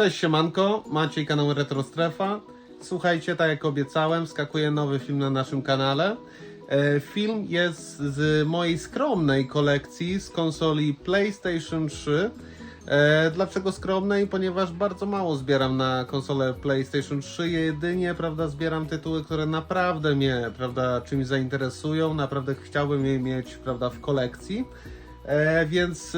Cześć siemanko, Maciej, kanał Retro Strefa. Słuchajcie, tak jak obiecałem, skakuje nowy film na naszym kanale. E, Film jest z mojej skromnej kolekcji z konsoli PlayStation 3. E, Dlaczego skromnej? Ponieważ bardzo mało zbieram na konsolę PlayStation 3. Jedynie, prawda, zbieram tytuły, które naprawdę mnie, prawda, czymś zainteresują. Naprawdę chciałbym je mieć, prawda, w kolekcji. E, więc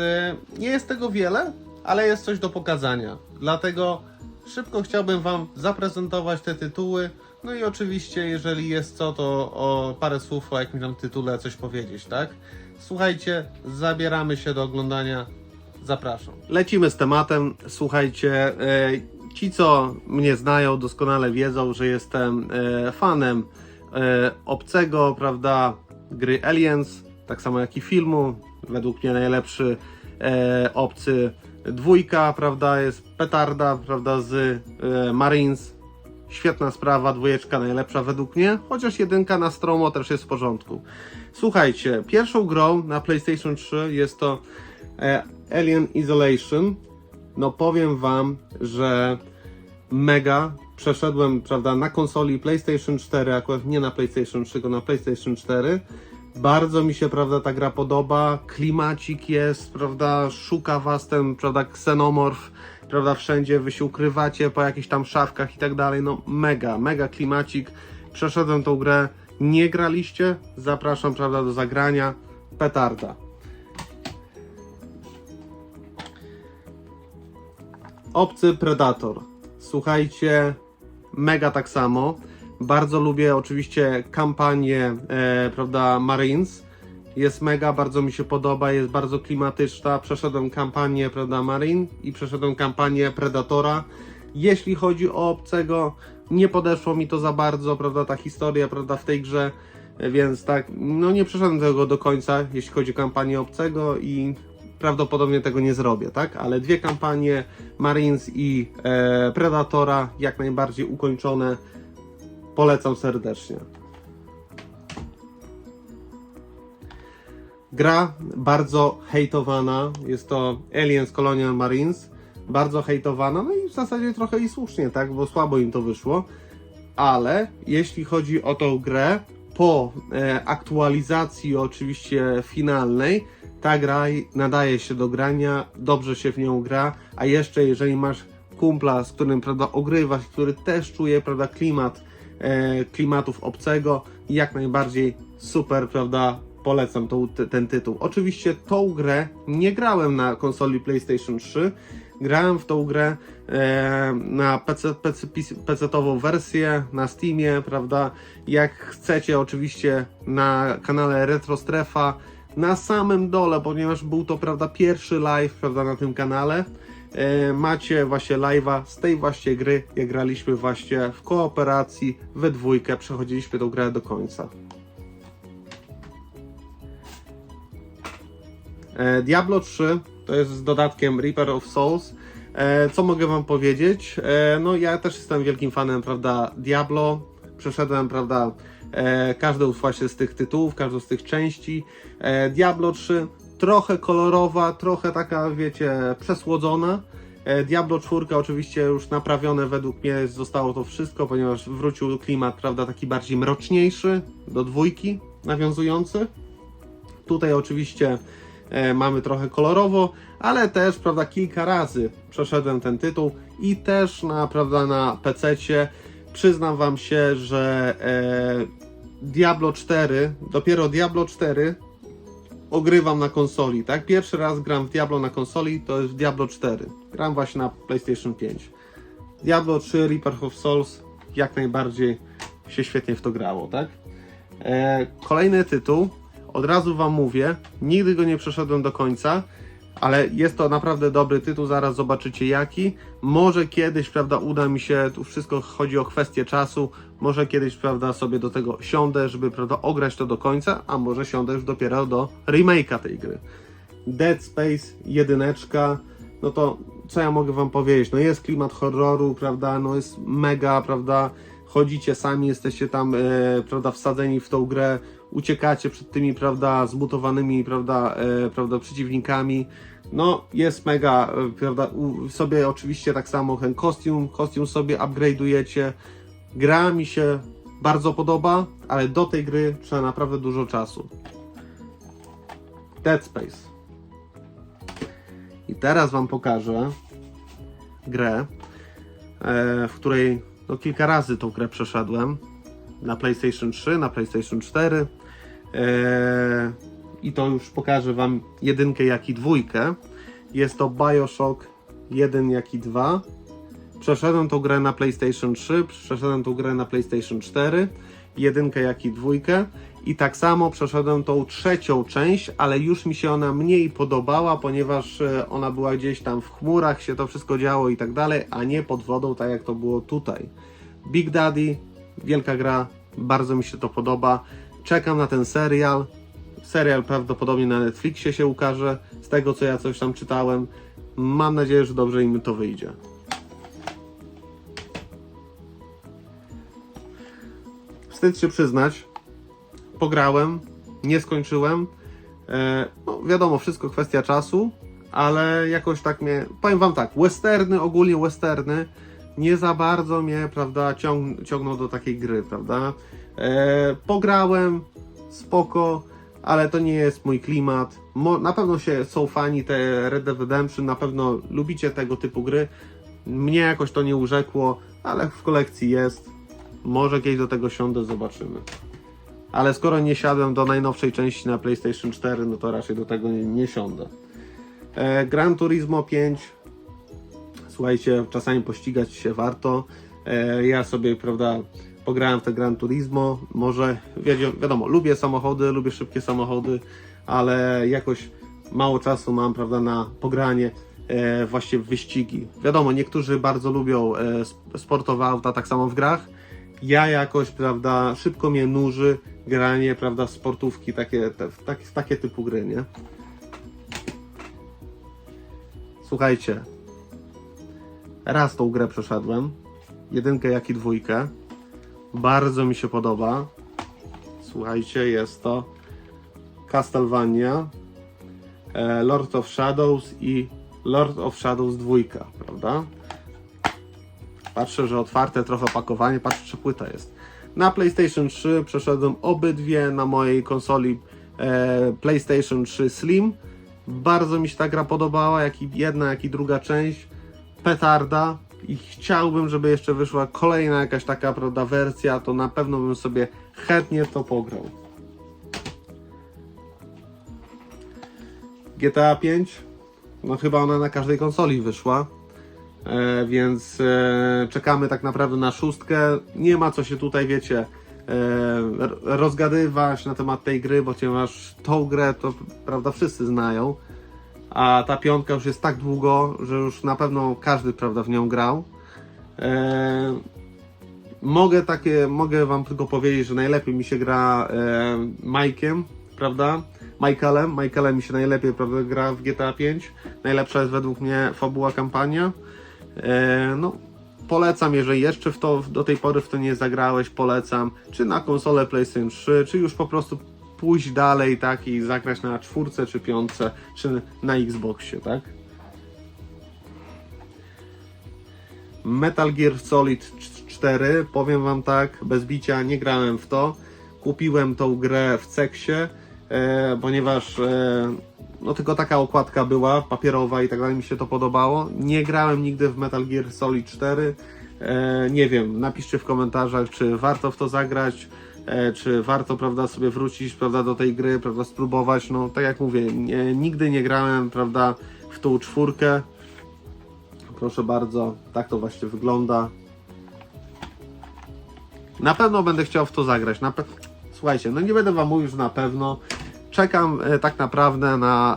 nie jest tego wiele, ale jest coś do pokazania. Dlatego szybko chciałbym Wam zaprezentować te tytuły. No i oczywiście, jeżeli jest co, to o parę słów o jakimś tam tytule coś powiedzieć, tak? Słuchajcie, zabieramy się do oglądania. Zapraszam. Lecimy z tematem. Słuchajcie, e, ci co mnie znają doskonale wiedzą, że jestem e, fanem e, obcego, prawda, gry Aliens, tak samo jak i filmu. Według mnie najlepszy obcy dwójka, prawda, jest petarda, prawda, z e, Marines. Świetna sprawa, dwójeczka najlepsza według mnie, chociaż jedynka na stromo też jest w porządku. Słuchajcie, pierwszą grą na PlayStation 3 jest to e, Alien Isolation. No powiem wam, że mega przeszedłem, prawda, na konsoli PlayStation 4, akurat nie na PlayStation 3, tylko na PlayStation 4. Bardzo mi się, prawda, ta gra podoba, klimacik jest, prawda, szuka was ten, prawda, ksenomorf, prawda, wszędzie wy się ukrywacie po jakichś tam szafkach i tak dalej, no mega, mega klimacik. Przeszedłem tą grę, nie graliście? Zapraszam, prawda, do zagrania, petarda. Obcy Predator. Słuchajcie, mega tak samo. Bardzo lubię oczywiście kampanię, e, prawda, Marines. Jest mega, bardzo mi się podoba, jest bardzo klimatyczna. Przeszedłem kampanię, prawda, Marine i przeszedłem kampanię Predatora. Jeśli chodzi o obcego, nie podeszło mi to za bardzo, prawda, ta historia, prawda, w tej grze. Więc tak, no nie przeszedłem tego do końca, jeśli chodzi o kampanię obcego i prawdopodobnie tego nie zrobię, tak? Ale dwie kampanie Marines i e, Predatora jak najbardziej ukończone. Polecam serdecznie. Gra bardzo hejtowana. Jest to Aliens Colonial Marines. Bardzo hejtowana, no i w zasadzie trochę i słusznie, tak? Bo słabo im to wyszło. Ale jeśli chodzi o tą grę, po e, aktualizacji oczywiście finalnej, ta gra nadaje się do grania, dobrze się w nią gra, a jeszcze jeżeli masz kumpla, z którym prawda, ogrywasz, który też czuje prawda, klimat klimatów obcego, jak najbardziej super, prawda, polecam tą, ten tytuł. Oczywiście tą grę nie grałem na konsoli PlayStation 3, grałem w tą grę e, na PC, PC, PC-ową wersję, na Steamie, prawda, jak chcecie oczywiście na kanale Retro Strefa, na samym dole, ponieważ był to, prawda, pierwszy live, prawda, na tym kanale, e, macie właśnie live'a z tej właśnie gry, jak graliśmy właśnie w kooperacji, we dwójkę, przechodziliśmy tą grę do końca. E, Diablo 3 to jest z dodatkiem Reaper of Souls. E, Co mogę Wam powiedzieć? E, No ja też jestem wielkim fanem, prawda, Diablo. Przeszedłem, prawda, e, każdą właśnie z tych tytułów, każdą z tych części. E, Diablo 3 trochę kolorowa, trochę taka, wiecie, przesłodzona. E, Diablo 4 oczywiście już naprawione według mnie zostało to wszystko, ponieważ wrócił klimat, prawda, taki bardziej mroczniejszy, do dwójki nawiązujący. Tutaj oczywiście e, mamy trochę kolorowo, ale też, prawda, kilka razy przeszedłem ten tytuł i też na, prawda, na PC-cie. Przyznam Wam się, że e, Diablo 4, dopiero Diablo 4 ogrywam na konsoli, tak? Pierwszy raz gram w Diablo na konsoli, to jest Diablo 4. Gram właśnie na PlayStation 5. Diablo 3, Reaper of Souls, jak najbardziej się świetnie w to grało, tak? E, kolejny tytuł, od razu Wam mówię, nigdy go nie przeszedłem do końca, ale jest to naprawdę dobry tytuł, zaraz zobaczycie jaki. Może kiedyś, prawda, uda mi się, tu wszystko chodzi o kwestię czasu, może kiedyś, prawda, sobie do tego siądę, żeby, prawda, ograć to do końca, a może siądę już dopiero do remake'a tej gry. Dead Space, jedyneczka, no to co ja mogę wam powiedzieć? No jest klimat horroru, prawda, no jest mega, prawda, chodzicie sami, jesteście tam, e, prawda, wsadzeni w tą grę, uciekacie przed tymi, prawda, zmutowanymi, prawda, e, prawda, przeciwnikami. No, jest mega, e, prawda, u- sobie oczywiście tak samo ten kostium, kostium sobie upgrade'ujecie. Gra mi się bardzo podoba, ale do tej gry trzeba naprawdę dużo czasu. Dead Space. I teraz Wam pokażę grę, e, w której no, kilka razy tą grę przeszedłem. Na PlayStation 3, na PlayStation 4. E, I to już pokażę Wam jedynkę, jak i dwójkę. Jest to Bioshock 1, jak i 2. Przeszedłem tą grę na PlayStation 3, przeszedłem tą grę na PlayStation 4, jedynkę jak i dwójkę. I tak samo przeszedłem tą trzecią część, ale już mi się ona mniej podobała, ponieważ e, ona była gdzieś tam w chmurach, się to wszystko działo i tak dalej, a nie pod wodą, tak jak to było tutaj. Big Daddy, wielka gra, bardzo mi się to podoba. Czekam na ten serial. Serial prawdopodobnie na Netflixie się ukaże, z tego co ja coś tam czytałem. Mam nadzieję, że dobrze im to wyjdzie. Wstyd się przyznać, pograłem, nie skończyłem. E, no, wiadomo, wszystko kwestia czasu, ale jakoś tak mnie. Powiem wam tak, westerny, ogólnie westerny, nie za bardzo mnie, prawda, ciąg, ciągną do takiej gry, prawda. E, pograłem, spoko, ale to nie jest mój klimat. Mo, na pewno się są fani te Red Dead Redemption, na pewno lubicie tego typu gry. Mnie jakoś to nie urzekło, ale w kolekcji jest. Może kiedyś do tego siądę, zobaczymy. Ale skoro nie siadłem do najnowszej części na PlayStation 4, no to raczej do tego nie, nie siądę. E, Gran Turismo 5. Słuchajcie, czasami pościgać się warto. E, ja sobie, prawda, pograłem w te Gran Turismo. Może, wiadomo, wiadomo, lubię samochody, lubię szybkie samochody, ale jakoś mało czasu mam, prawda, na pogranie e, właśnie w wyścigi. Wiadomo, niektórzy bardzo lubią e, sp- sportowe auta, tak samo w grach. Ja jakoś, prawda, szybko mnie nuży granie, prawda, w sportówki, takie, te, w takie typu gry, nie? Słuchajcie, raz tą grę przeszedłem, jedynkę jak i dwójkę. Bardzo mi się podoba. Słuchajcie, jest to Castlevania, e, Lord of Shadows i Lord of Shadows 2, prawda? Patrzę, że otwarte trochę opakowanie, patrzę, czy płyta jest. Na PlayStation 3 przeszedłem obydwie na mojej konsoli e, PlayStation 3 Slim. Bardzo mi się ta gra podobała, jak i jedna, jak i druga część. Petarda. I chciałbym, żeby jeszcze wyszła kolejna jakaś taka, prawda, wersja, to na pewno bym sobie chętnie to pograł. GTA 5, no chyba ona na każdej konsoli wyszła. E, więc e, czekamy tak naprawdę na szóstkę. Nie ma co się tutaj, wiecie, e, rozgadywać na temat tej gry, bo ponieważ tą grę to prawda wszyscy znają, a ta piątka już jest tak długo, że już na pewno każdy prawda w nią grał. E, mogę takie, mogę wam tylko powiedzieć, że najlepiej mi się gra e, prawda? Michaelem, Michaelem mi się najlepiej prawda, gra w GTA 5. Najlepsza jest według mnie fabuła kampania. E, no, polecam, jeżeli jeszcze w to, do tej pory w to nie zagrałeś, polecam, czy na konsolę PlayStation 3, czy już po prostu pójść dalej, tak, i zagrać na czwórce, czy piątce, czy na Xboxie, tak. Metal Gear Solid 4, powiem wam tak, bez bicia nie grałem w to. Kupiłem tą grę w Ceksie, e, ponieważ e, no tylko taka okładka była, papierowa i tak dalej, mi się to podobało. Nie grałem nigdy w Metal Gear Solid 4. E, nie wiem, napiszcie w komentarzach, czy warto w to zagrać, czy warto, prawda, sobie wrócić, prawda, do tej gry, prawda, spróbować. No, tak jak mówię, nie, nigdy nie grałem, prawda, w tą czwórkę. Proszę bardzo, tak to właśnie wygląda. Na pewno będę chciał w to zagrać. Na pe... Słuchajcie, no nie będę wam mówił, że na pewno. Czekam e, tak naprawdę na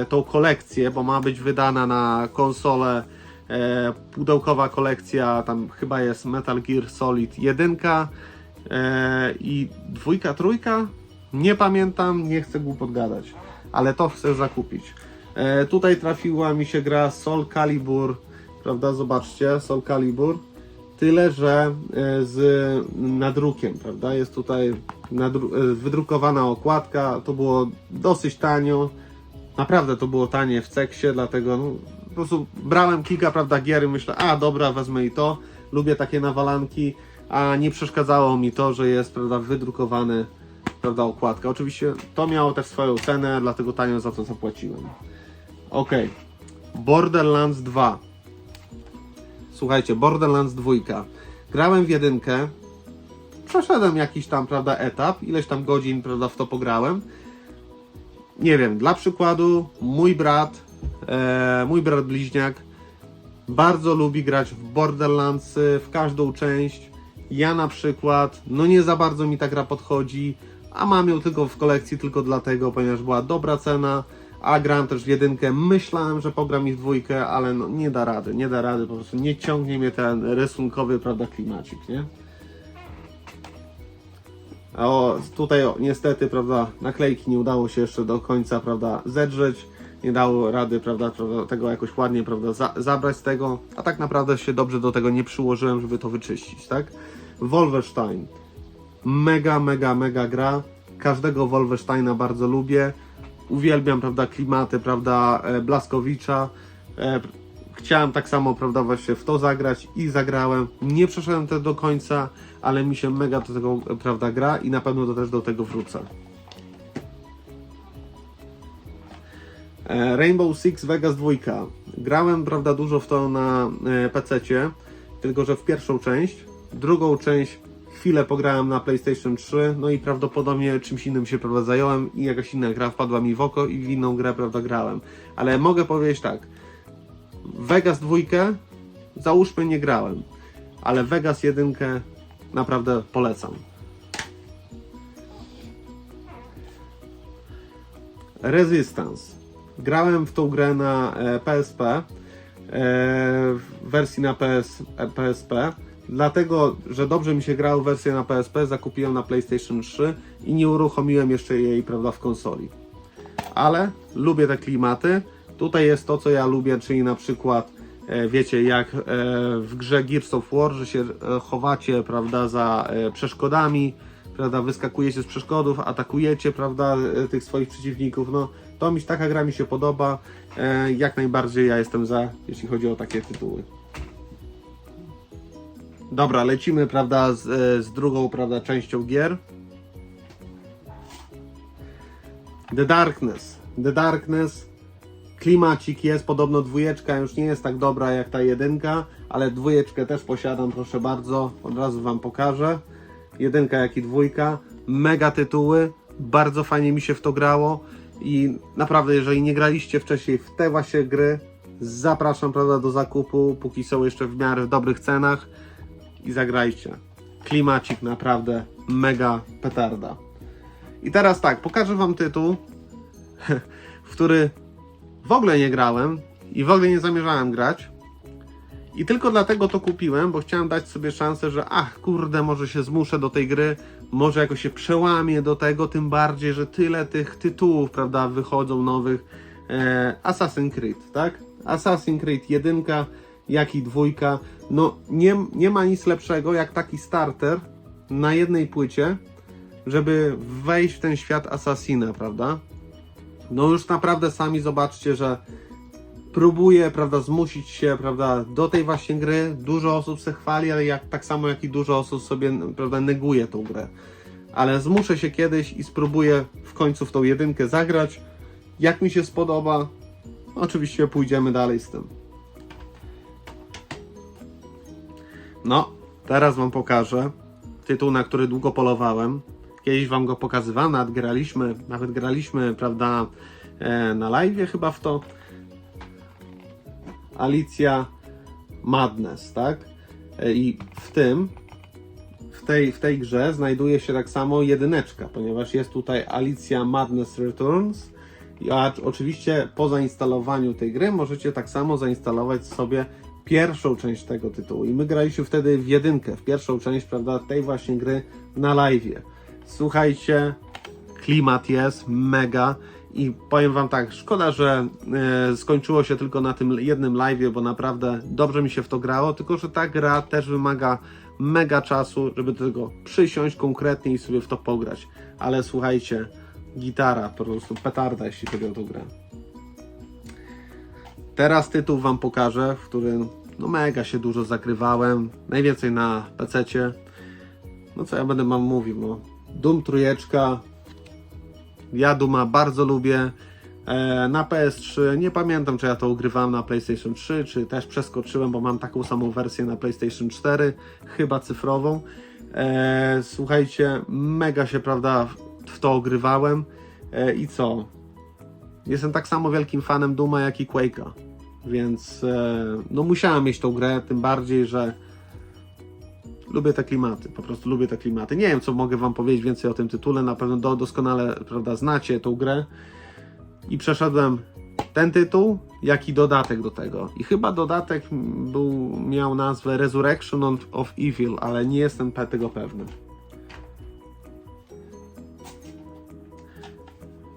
e, tą kolekcję, bo ma być wydana na konsolę e, pudełkowa kolekcja, tam chyba jest Metal Gear Solid 1 e, i dwójka, trójka. Nie pamiętam, nie chcę głupot gadać, ale to chcę zakupić. E, tutaj trafiła mi się gra Soul Calibur, prawda? Zobaczcie, Soul Calibur. Tyle, że e, z nadrukiem, prawda? Jest tutaj e, wydrukowana okładka. To było dosyć tanio. Naprawdę to było tanie w Ceksie, dlatego no, po prostu brałem kilka, prawda, gier i myślę, a dobra, wezmę i to. Lubię takie nawalanki, a nie przeszkadzało mi to, że jest, prawda, wydrukowane, prawda, okładka. Oczywiście to miało też swoją cenę, dlatego tanio za to zapłaciłem. Ok. Borderlands 2. Słuchajcie, Borderlands 2. Grałem w jedynkę, przeszedłem jakiś tam, prawda, etap, ileś tam godzin, prawda, w to pograłem. Nie wiem, dla przykładu, mój brat, e, mój brat bliźniak bardzo lubi grać w Borderlands y, w każdą część. Ja na przykład, no nie za bardzo mi ta gra podchodzi, a mam ją tylko w kolekcji tylko dlatego, ponieważ była dobra cena, a gram też w jedynkę. Myślałem, że pogram i w dwójkę, ale no nie da rady, nie da rady, po prostu nie ciągnie mnie ten rysunkowy, prawda, klimacik, nie? A O, tutaj o, niestety, prawda, naklejki nie udało się jeszcze do końca, prawda, zedrzeć. Nie dało rady, prawda, prawda tego jakoś ładnie, prawda, za, zabrać z tego. A tak naprawdę się dobrze do tego nie przyłożyłem, żeby to wyczyścić, tak? Wolfenstein. Mega, mega, mega gra. Każdego Wolfensteina bardzo lubię. Uwielbiam, prawda, klimaty, prawda, e, Blaskowicza. E, Chciałem tak samo, prawda, właśnie w to zagrać i zagrałem. Nie przeszedłem tego do końca, ale mi się mega do tego, prawda, gra i na pewno to też do tego wrócę. E, Rainbow Six Vegas 2. Grałem, prawda, dużo w to na PC-cie, tylko że w pierwszą część. Drugą część chwilę pograłem na PlayStation 3, no i prawdopodobnie czymś innym się, prawda, zająłem i jakaś inna gra wpadła mi w oko i w inną grę, prawda, grałem. Ale mogę powiedzieć tak, Vegas 2 załóżmy nie grałem, ale Vegas 1 naprawdę polecam. Resistance. Grałem w tą grę na e, PSP, e, w wersji na PS, e, PSP. Dlatego, że dobrze mi się grało wersję na PSP, zakupiłem na PlayStation 3 i nie uruchomiłem jeszcze jej, prawda, w konsoli. Ale lubię te klimaty. Tutaj jest to, co ja lubię, czyli na przykład, e, wiecie, jak e, w grze Gears of War, że się e, chowacie, prawda, za przeszkodami, prawda, wyskakujecie z przeszkodów, atakujecie, prawda, tych swoich przeciwników, no to mi taka gra mi się podoba, jak najbardziej ja jestem za, jeśli chodzi o takie tytuły. Dobra, lecimy, prawda, z, e, z drugą, prawda, częścią gier. The Darkness. The Darkness. Klimacik jest, podobno dwójeczka już nie jest tak dobra jak ta jedynka, ale dwójeczkę też posiadam, proszę bardzo, od razu Wam pokażę. Jedynka jak i dwójka, mega tytuły, bardzo fajnie mi się w to grało i naprawdę jeżeli nie graliście wcześniej w te właśnie gry, zapraszam prawda, do zakupu, póki są jeszcze w miarę w dobrych cenach i zagrajcie. Klimacik naprawdę mega petarda. I teraz tak, pokażę Wam tytuł, w który w ogóle nie grałem i w ogóle nie zamierzałem grać. I tylko dlatego to kupiłem, bo chciałem dać sobie szansę, że ach, kurde, może się zmuszę do tej gry, może jakoś się przełamię do tego, tym bardziej, że tyle tych tytułów, prawda, wychodzą nowych. E, Assassin's Creed, tak? Assassin's Creed 1, jak i dwójka. No, nie, nie ma nic lepszego jak taki starter na jednej płycie, żeby wejść w ten świat Assassina, prawda? No już naprawdę sami zobaczcie, że próbuje, prawda, zmusić się, prawda, do tej właśnie gry. Dużo osób se chwali, ale jak, tak samo jak i dużo osób sobie, prawda, neguje tą grę. Ale zmuszę się kiedyś i spróbuję w końcu w tą jedynkę zagrać. Jak mi się spodoba, oczywiście pójdziemy dalej z tym. No, teraz Wam pokażę tytuł, na który długo polowałem. Kiedyś Wam go pokazywałem, nawet graliśmy, nawet graliśmy, prawda, e, na live chyba w to. Alicja Madness, tak? E, I w tym, w tej, w tej grze znajduje się tak samo jedyneczka, ponieważ jest tutaj Alicja Madness Returns. A oczywiście po zainstalowaniu tej gry możecie tak samo zainstalować sobie pierwszą część tego tytułu. I my graliśmy wtedy w jedynkę, w pierwszą część, prawda, tej właśnie gry na live. Słuchajcie, klimat jest mega. I powiem Wam tak, szkoda, że e, skończyło się tylko na tym jednym live, bo naprawdę dobrze mi się w to grało, tylko że ta gra też wymaga mega czasu, żeby do tego przysiąść konkretnie i sobie w to pograć. Ale słuchajcie, gitara, po prostu petarda, jeśli chodzi o tą grę. Teraz tytuł Wam pokażę, w którym no mega się dużo zakrywałem, najwięcej na PC-cie. No co ja będę Wam mówił, no. Doom trójeczka, ja Duma bardzo lubię. E, na PS3 nie pamiętam, czy ja to ugrywałem na PlayStation 3, czy też przeskoczyłem, bo mam taką samą wersję na PlayStation 4, chyba cyfrową. E, słuchajcie, mega się, prawda, w- w to ogrywałem. E, I co? Jestem tak samo wielkim fanem Duma, jak i Quake'a. Więc e, no musiałem mieć tą grę, tym bardziej, że lubię te klimaty, po prostu lubię te klimaty. Nie wiem, co mogę wam powiedzieć więcej o tym tytule, na pewno do, doskonale, prawda, znacie tą grę. I przeszedłem ten tytuł, jak i dodatek do tego. I chyba dodatek był, miał nazwę Resurrection of- Evil, ale nie jestem tego pewny.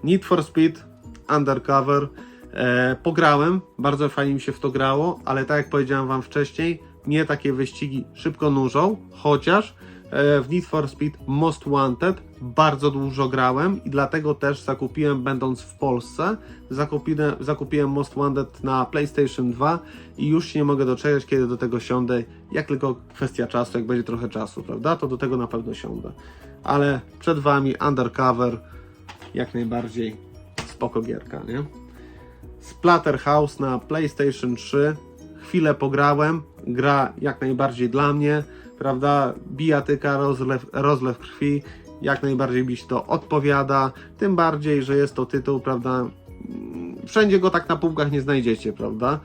Need for Speed Undercover. E, pograłem, bardzo fajnie mi się w to grało, ale tak jak powiedziałem Wam wcześniej, mnie takie wyścigi szybko nużą, chociaż e, w Need for Speed Most Wanted bardzo dużo grałem i dlatego też zakupiłem, będąc w Polsce, zakupiłem, zakupiłem Most Wanted na PlayStation 2 i już się nie mogę doczekać, kiedy do tego siądę. Jak tylko kwestia czasu, jak będzie trochę czasu, prawda? To do tego na pewno siądę. Ale przed Wami Undercover, jak najbardziej spoko gierka, nie? Splatterhouse na PlayStation 3. Chwilę pograłem, gra jak najbardziej dla mnie, prawda? Bijatyka, rozlew, rozlew krwi, jak najbardziej mi się to odpowiada. Tym bardziej, że jest to tytuł, prawda? Wszędzie go tak na półkach nie znajdziecie, prawda?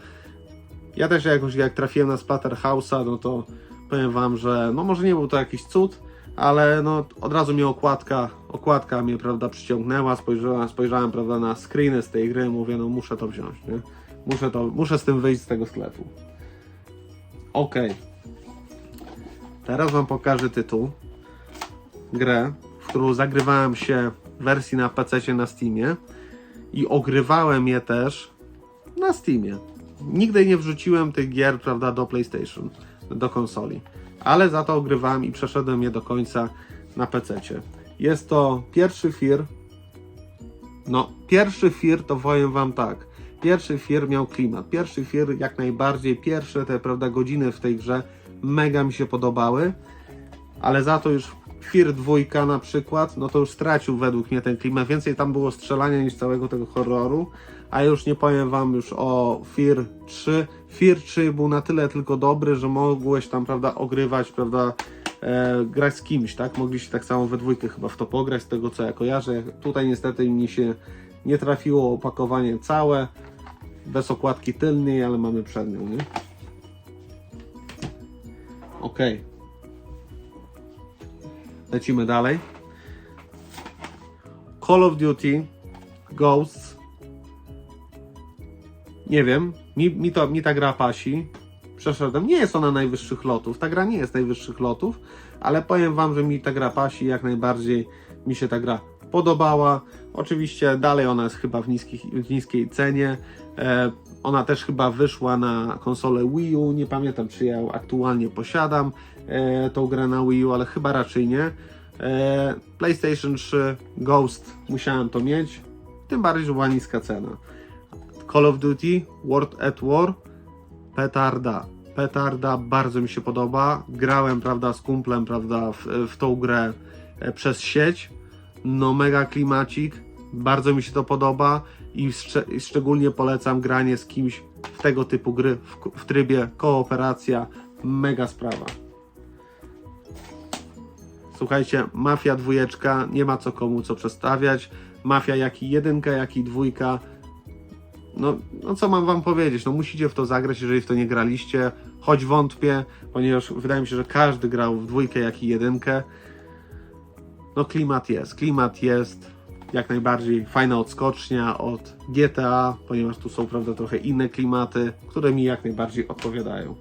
Ja też jakoś jak trafiłem na Splatterhouse'a, no to powiem wam, że no może nie był to jakiś cud, ale no od razu mnie okładka, okładka mnie, prawda, przyciągnęła, spojrzałem, spojrzałem, prawda, na screeny z tej gry, mówię, no muszę to wziąć, nie? Muszę to, muszę z tym wyjść z tego sklepu. Okej. Teraz wam pokażę tytuł. Grę, w którą zagrywałem się w wersji na PC na Steamie i ogrywałem je też na Steamie. Nigdy nie wrzuciłem tych gier, prawda, do PlayStation, do konsoli, ale za to ogrywałem i przeszedłem je do końca na PC. Jest to pierwszy Fear. No, pierwszy Fear to powiem wam tak. Pierwszy Fear miał klimat. Pierwszy Fear jak najbardziej, pierwsze te, prawda, godziny w tej grze mega mi się podobały, ale za to już Fear 2 na przykład, no to już stracił według mnie ten klimat. Więcej tam było strzelania niż całego tego horroru. A już nie powiem wam już o Fear 3. Fear 3 był na tyle tylko dobry, że mogłeś tam, prawda, ogrywać, prawda, e, grać z kimś, tak? Mogliście tak samo we dwójkę chyba w to pograć, z tego co ja kojarzę. Tutaj niestety mi się nie trafiło opakowanie całe, bez okładki tylnej, ale mamy przednią, nie? Okej. Lecimy dalej. Call of Duty Ghosts. Nie wiem, mi, mi, to, mi ta gra pasi. Przeszedłem. Nie jest ona najwyższych lotów. Ta gra nie jest najwyższych lotów, ale powiem Wam, że mi ta gra pasi. Jak najbardziej mi się ta gra podobała. Oczywiście dalej ona jest chyba w, niskich, w niskiej cenie. E, ona też chyba wyszła na konsolę Wii U. Nie pamiętam, czy ja aktualnie posiadam e, tą grę na Wii U, ale chyba raczej nie. E, PlayStation 3 Ghost musiałem to mieć. Tym bardziej, że była niska cena. Call of Duty World at War petarda. Petarda bardzo mi się podoba. Grałem, prawda, z kumplem, prawda, w, w tą grę e, przez sieć. No mega klimacik. Bardzo mi się to podoba i szcze- i szczególnie polecam granie z kimś w tego typu gry w, w trybie kooperacja. Mega sprawa. Słuchajcie, Mafia dwójeczka, nie ma co komu co przestawiać. Mafia jak i jedynka, jak i dwójka no, no co mam wam powiedzieć, no musicie w to zagrać, jeżeli w to nie graliście, choć wątpię, ponieważ wydaje mi się, że każdy grał w dwójkę, jak i jedynkę. No klimat jest, klimat jest, jak najbardziej fajna odskocznia od GTA, ponieważ tu są, prawda, trochę inne klimaty, które mi jak najbardziej odpowiadają.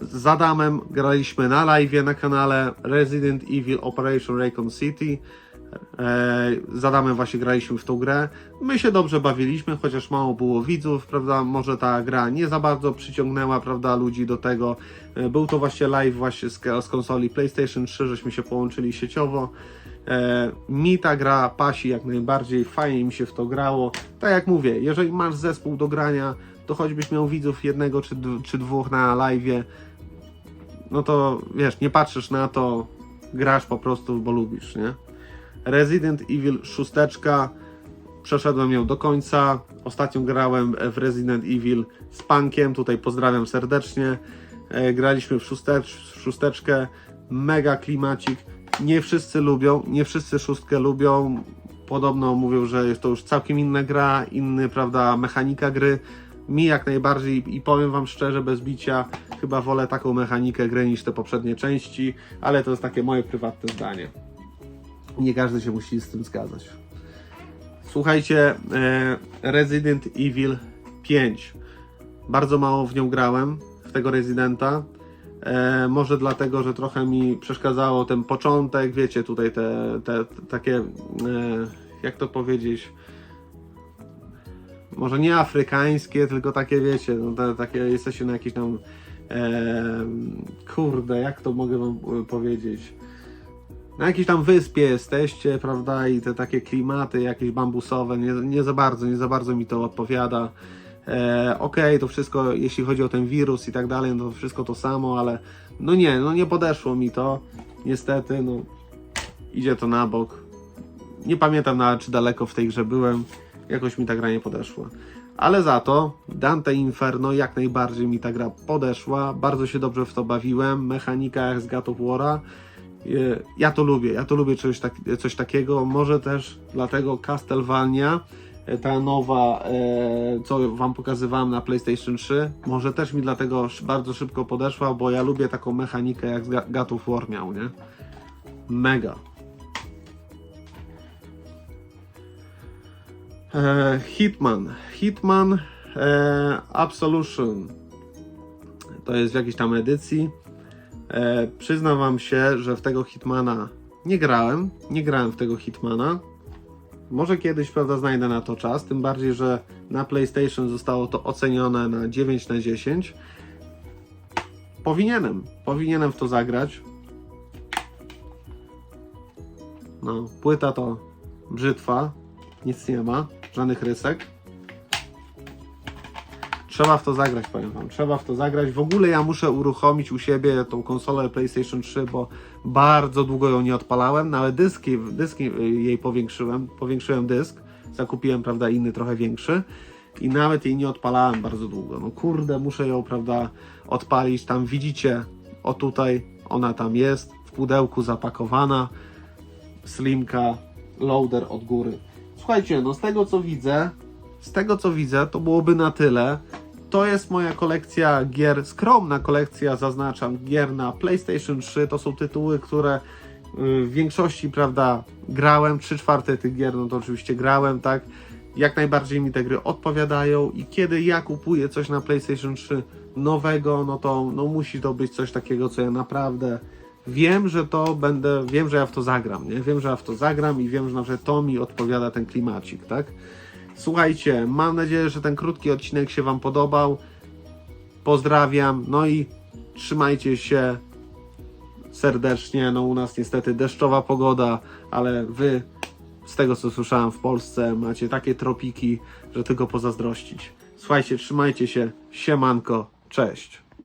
Z Adamem graliśmy na live na kanale Resident Evil Operation Raccoon City. E, z Adamem właśnie graliśmy w tą grę. My się dobrze bawiliśmy, chociaż mało było widzów, prawda? Może ta gra nie za bardzo przyciągnęła, prawda, ludzi do tego. E, Był to właśnie live właśnie z, z konsoli PlayStation 3, żeśmy się połączyli sieciowo. E, mi ta gra pasi jak najbardziej, fajnie mi się w to grało. Tak jak mówię, jeżeli masz zespół do grania, to choćbyś miał widzów jednego czy, czy dwóch na live, no to wiesz, nie patrzysz na to, grasz po prostu, bo lubisz, nie? Resident Evil 6. Przeszedłem ją do końca. Ostatnio grałem w Resident Evil z Punkiem. Tutaj pozdrawiam serdecznie. E, Graliśmy w szóstecz, w szósteczkę. Mega klimacik. Nie wszyscy lubią, nie wszyscy szóstkę lubią. Podobno mówią, że jest to już całkiem inna gra, inny, prawda, mechanika gry. Mi jak najbardziej i powiem Wam szczerze, bez bicia, chyba wolę taką mechanikę gry niż te poprzednie części, ale to jest takie moje prywatne zdanie. Nie każdy się musi z tym zgadzać. Słuchajcie, e, Resident Evil 5. Bardzo mało w nią grałem, w tego Residenta. E, może dlatego, że trochę mi przeszkadzało ten początek, wiecie, tutaj te, te, takie, e, jak to powiedzieć, może nie afrykańskie, tylko takie, wiecie, no te, takie jesteście na jakiś tam, e, kurde, jak to mogę wam powiedzieć, na jakiejś tam wyspie jesteście, prawda, i te takie klimaty jakieś bambusowe, nie, nie za bardzo, nie za bardzo mi to odpowiada. E, Okej, to wszystko, jeśli chodzi o ten wirus i tak dalej, no to wszystko to samo, ale no nie, no nie podeszło mi to, niestety, no idzie to na bok. Nie pamiętam nawet, czy daleko w tej grze byłem, jakoś mi ta gra nie podeszła. Ale za to Dante Inferno jak najbardziej mi ta gra podeszła, bardzo się dobrze w to bawiłem, mechanika jak z God of War'a, ja to lubię, ja to lubię coś, tak, coś takiego. Może też dlatego Castlevania, e, ta nowa, e, co Wam pokazywałem na PlayStation 3, może też mi dlatego bardzo szybko podeszła, bo ja lubię taką mechanikę jak God War miał, nie? Mega. E, Hitman. Hitman e, Absolution. To jest w jakiejś tam edycji. E, przyznam wam się, że w tego Hitmana nie grałem. Nie grałem w tego Hitmana. Może kiedyś, prawda, znajdę na to czas. Tym bardziej, że na PlayStation zostało to ocenione na 9 na 10. Powinienem. Powinienem w to zagrać. No, płyta to brzytwa. Nic nie ma. Żadnych rysek. Trzeba w to zagrać, powiem wam. Trzeba w to zagrać. W ogóle ja muszę uruchomić u siebie tą konsolę PlayStation 3, bo bardzo długo ją nie odpalałem. Nawet dyski, dyski y, jej powiększyłem. Powiększyłem dysk. Zakupiłem, prawda, inny trochę większy. I nawet jej nie odpalałem bardzo długo. No kurde, muszę ją, prawda, odpalić. Tam widzicie, o tutaj, ona tam jest, w pudełku zapakowana. Slimka, loader od góry. Słuchajcie, no z tego co widzę, z tego co widzę, to byłoby na tyle. To jest moja kolekcja gier, skromna kolekcja, zaznaczam, gier na PlayStation 3. To są tytuły, które y, w większości, prawda, grałem. 3 czwarte tych gier, no to oczywiście grałem, tak. Jak najbardziej mi te gry odpowiadają i kiedy ja kupuję coś na PlayStation 3 nowego, no to no musi to być coś takiego, co ja naprawdę wiem, że to będę, wiem, że ja w to zagram, nie? Wiem, że ja w to zagram i wiem, że to mi odpowiada ten klimacik, tak? Słuchajcie, mam nadzieję, że ten krótki odcinek się Wam podobał. Pozdrawiam, no i trzymajcie się serdecznie. No u nas niestety deszczowa pogoda, ale Wy, z tego co słyszałem w Polsce, macie takie tropiki, że tylko pozazdrościć. Słuchajcie, trzymajcie się, siemanko, cześć.